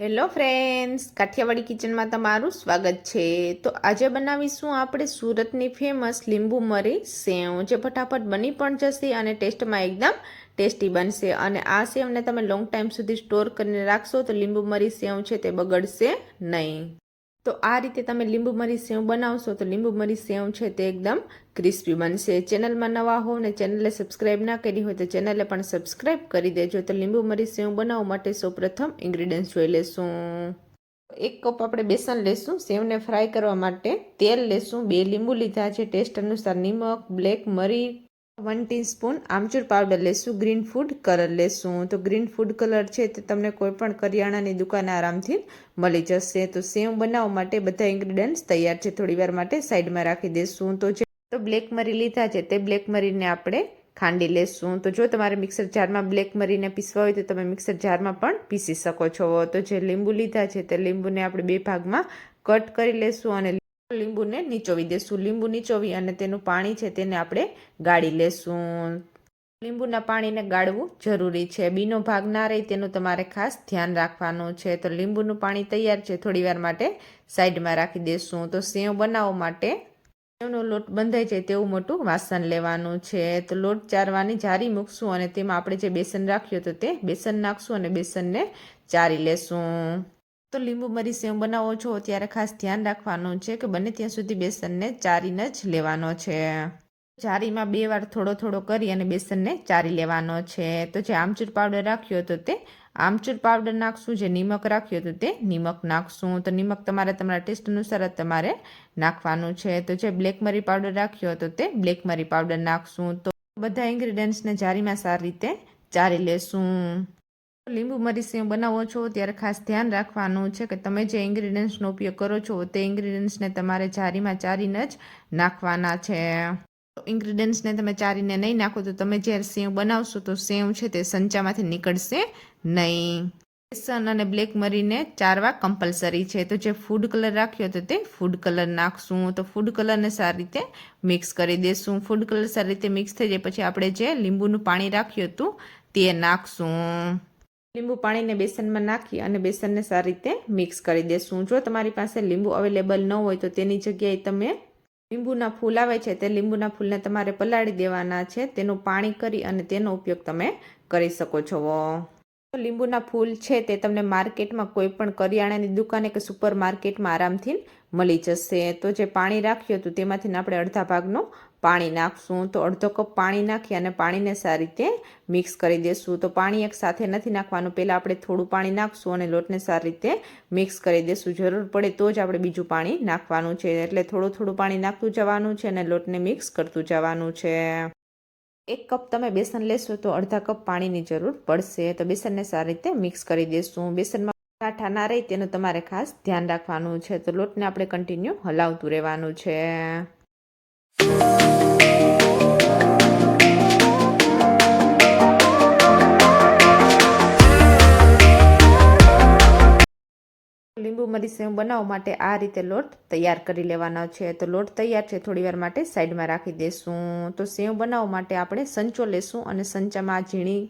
Hello friends, Kathiawadi કિચનમાં તમારું સ્વાગત છે. તો આજે બનાવીશું આપણે સુરતની ફેમસ લીંબુ મરી સેવ. જે ફટાફટ બની પણ જશે અને ટેસ્ટમાં એકદમ ટેસ્ટી બનશે. અને આ સેવને તમે લોંગ ટાઈમ સુધી સ્ટોર કરીને રાખશો તો લીંબુ મરી સેવ છે તે બગડશે નહીં. તો આ રીતે તમે લીંબુ મરી સેવ બનાવશો તો લીંબુ મરી સેવ છે તે એકદમ ક્રિસ્પી બનશે. ચેનલમાં નવા હો ને ચેનલે સબસ્ક્રાઈબ ના કરી હોય તો ચેનલે પણ સબસ્ક્રાઈબ કરી દેજો. તો લીંબુ મરી સેવ બનાવવા માટે સૌપ્રથમ ઇન્ગ્રીડિયન્ટ્સ જોઈ લેશું. એક કપ આપણે બેસન લેશું. સેવને ફ્રાય કરવા માટે તેલ લેશું. બે લીંબુ લીધા છે. ટેસ્ટ અનુસાર નિમક બ્લેક મરી વન ટીસ્પૂન આમચૂર પાવડર લેશું ગ્રીન ફૂડ કલર લેશું. તો ગ્રીન ફૂડ કલર છે તે તમને કોઈપણ કરિયાણાની દુકાને આરામથી મળી જશે. તો સેવ બનાવવા માટે બધા ઇન્ગ્રીડિયન્ટ્સ તૈયાર છે. થોડી વાર માટે સાઈડમાં રાખી દેશું. તો જે તો બ્લેક મરી લીધા છે તે બ્લેક મરીને આપણે ખાંડી લેશું. તો જો તમારે મિક્સર જારમાં બ્લેક મરીને પીસવા હોય તો તમે મિક્સર જારમાં પણ પીસી શકો છો. તો જે લીંબુ લીધા છે તે લીંબુને આપણે બે ભાગમાં કટ કરી લેશું અને લીંબુને નીચોવી દેશું. લીંબુ નીચોવી અને તેનું પાણી છે તેને આપણે ગાળી લેશું. લીંબુના પાણીને ગાળવું જરૂરી છે. બીનો ભાગ ના રહે તેનું તમારે ખાસ ધ્યાન રાખવાનું છે. તો લીંબુનું પાણી તૈયાર છે. થોડીવાર માટે સાઈડમાં રાખી દેશું. તો સેવ બનાવવા માટે સેવનો લોટ બંધાઈ જાય તેવું મોટું વાસણ લેવાનું છે. તો લોટ ચારવાની જારી મૂકશું અને તેમાં આપણે જે બેસન રાખ્યું તો તે બેસન નાખશું અને બેસનને ચારી લેશું. તો લીંબુ મરી સેવ બનાવો છો, ત્યારે ખાસ ધ્યાન રાખવાનું છે કે બને ત્યાં સુધી બેસનને ચારીને જ લેવાનો છે. ચારીમાં બે વાર થોડો થોડો કરી અને બેસનને ચારી લેવાનો છે. તો જે આમચૂર પાવડર રાખ્યો હતો તે આમચૂર પાવડર નાખશું, જે નિમક રાખ્યો હતો તે નિમક નાખશું. તો નિમક તમારે તમારા ટેસ્ટ અનુસાર જ તમારે નાખવાનું છે. તો જે બ્લેક મરી પાવડર રાખ્યો હતો તે બ્લેક મરી પાવડર નાખશું. તો બધા ઇન્ગ્રીડિયન્ટ્સને જારીમાં સારી રીતે ચારી લેશું. લીંબુ મરી સેવ બનાવો છો, ત્યારે ખાસ ધ્યાન રાખવાનું છે કે તમે જે ઇન્ગ્રીડિયન્ટ્સનો ઉપયોગ કરો છો, તે ઇન્ગ્રીડિયન્ટ્સને તમારે જારીમાં ચારીને જ નાખવાના છે. ઇન્ગ્રીડિયન્ટ્સને તમે ચારીને નહીં નાખો, તો તમે જ્યારે સેવ બનાવશો, તો સેવ છે તે સંચામાંથી નીકળશે નહીં. બેસન અને બ્લેક મરીને ચારવા કમ્પલસરી છે. તો જે ફૂડ કલર રાખ્યો હતો તે ફૂડ કલર નાખશું. તો ફૂડ કલરને સારી રીતે મિક્સ કરી દેશું. ફૂડ કલર સારી રીતે મિક્સ થઈ જાય, પછી આપણે જે લીંબુનું પાણી રાખ્યું હતું, તે નાખશું. લીંબુ પાણીને બેસનમાં નાખી અને બેસનને સારી રીતે મિક્સ કરી દેશું. જો તમારી પાસે લીંબુ અવેલેબલ ન હોય તો તેની જગ્યાએ તમે લીંબુના ફૂલ આવે છે તે લીંબુના ફૂલને તમારે પલાળી દેવાના છે. તેનું પાણી કરી અને તેનો ઉપયોગ તમે કરી શકો છો. લીંબુના ફૂલ છે તે તમને માર્કેટમાં કોઈ પણ કરિયાણાની દુકાને કે સુપર માર્કેટમાં આરામથી મળી જશે. તો જે પાણી રાખ્યું હતું તેમાંથી આપણે અડધા ભાગનું પાણી નાખશું. તો અડધો કપ પાણી નાખી અને પાણીને સારી રીતે મિક્સ કરી દેશું. તો પાણી એક સાથે નથી નાખવાનું. પહેલાં આપણે થોડું પાણી નાખશું અને લોટને સારી રીતે મિક્સ કરી દેશું. જરૂર પડે તો જ આપણે બીજું પાણી નાખવાનું છે. એટલે થોડું થોડું પાણી નાખતું જવાનું છે અને લોટને મિક્સ કરતું જવાનું છે. એક કપ તમે બેસન લેશો તો અડધા કપ પાણીની જરૂર પડશે. તો બેસનને સારી રીતે મિક્સ કરી દેશું. બેસનમાં કાંઠા ના રહે તેનું તમારે ખાસ ધ્યાન રાખવાનું છે. તો લોટને આપણે કન્ટિન્યુ હલાવતું રહેવાનું છે. લીંબુ મરી સેવ બનાવવા માટે આ રીતે લોટ તૈયાર કરી લેવાનો છે. તો લોટ તૈયાર છે થોડી વાર માટે સાઈડમાં રાખી દેશું. તો સેવ બનાવવા માટે આપણે સંચો લેશું અને સંચામાં ઝીણી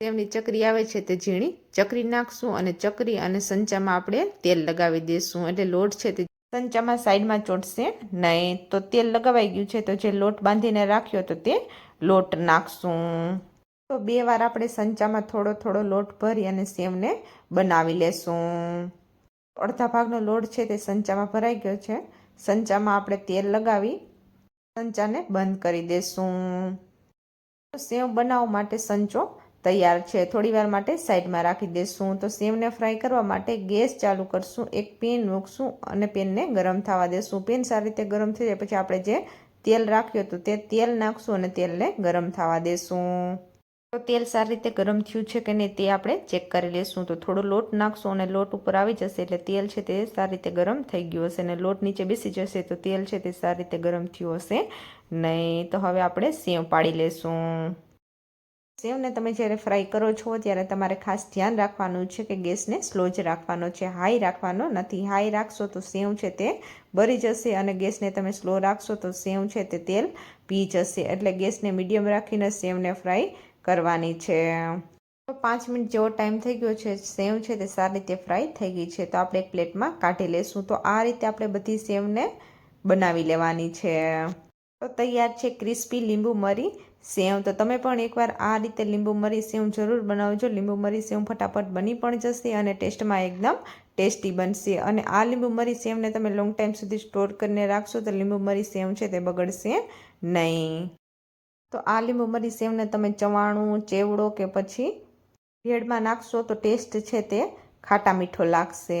સેવની ચકરી આવે છે તે ઝીણી ચકરી નાખશું અને ચકરી અને સંચામાં આપણે તેલ લગાવી દઈશું એટલે લોટ છે તે સંચામાં સાઈડમાં ચોટશે નહીં તો તેલ લગાવાઈ ગયું છે તો જે લોટ બાંધીને રાખ્યો તો તે લોટ નાખશું. તો બે વાર આપણે સંચામાં થોડો થોડો લોટ ભરી અને સેવને બનાવી લેશું. અડધા ભાગનો લોટ છે તે સંચામાં ભરાઈ ગયો છે. સંચામાં આપણે તેલ લગાવી સંચાને બંધ કરી દેશું. સેવ બનાવવા માટે સંચો તૈયાર છે. થોડીવાર માટે સાઈડમાં રાખી દેશું. તો સેવને ફ્રાય કરવા માટે ગેસ ચાલુ કરશું. એક પેન મૂકશું અને પેનને ગરમ થવા દેશું. પેન સારી રીતે ગરમ થઈ જાય પછી આપણે જે તેલ રાખ્યું હતું તે તેલ નાખશું અને તેલને ગરમ થવા દેશું. તો તેલ સારી રીતે ગરમ થયું છે કે નહીં તે આપણે ચેક કરી લેશું. તો થોડો લોટ નાખશું અને લોટ ઉપર આવી જશે એટલે તેલ છે તે સારી રીતે ગરમ થઈ ગયું હશે અને લોટ નીચે બેસી જશે તો તેલ છે તે સારી રીતે ગરમ થયું હશે નહીં. તો હવે આપણે સેવ પાડી લેશું. સેવને તમે જ્યારે ફ્રાય કરો છો, ત્યારે તમારે ખાસ ધ્યાન રાખવાનું છે કે ગેસને સ્લો જ રાખવાનો છે, હાઈ રાખવાનો નથી. હાઈ રાખશો તો સેવ છે તે બરી જશે અને ગેસને તમે સ્લો રાખશો તો સેવ છે તે તેલ પી જશે. એટલે ગેસને મીડિયમ રાખીને સેવને ફ્રાય કરવાની છે. પાંચ મિનિટ જેવો ટાઈમ થઈ ગયો છે, સેવ છે તે સારી રીતે ફ્રાય થઈ ગઈ છે. તો આપણે એક પ્લેટમાં કાઢી લેશું. તો આ રીતે આપણે બધી સેવને બનાવી લેવાની છે. તો તૈયાર છે ક્રિસ્પી લીંબુ મરી સેવ, તો તમે પણ એકવાર આ રીતે લીંબુ મરી સેવ જરૂર બનાવજો. લીંબુ મરી સેવ ફટાફટ બની પણ જશે અને ટેસ્ટમાં એકદમ ટેસ્ટી બનશે. અને આ લીંબુ મરી સેવને તમે લોંગ ટાઈમ સુધી સ્ટોર કરીને રાખશો તો લીંબુ મરી સેવ છે તે બગડશે નહીં. તો આ લીંબુ મરી સેવને તમે ચવાણું, ચેવડો કે પછી ભેળમાં નાખશો તો ટેસ્ટ છે તે ખાટા મીઠો લાગશે.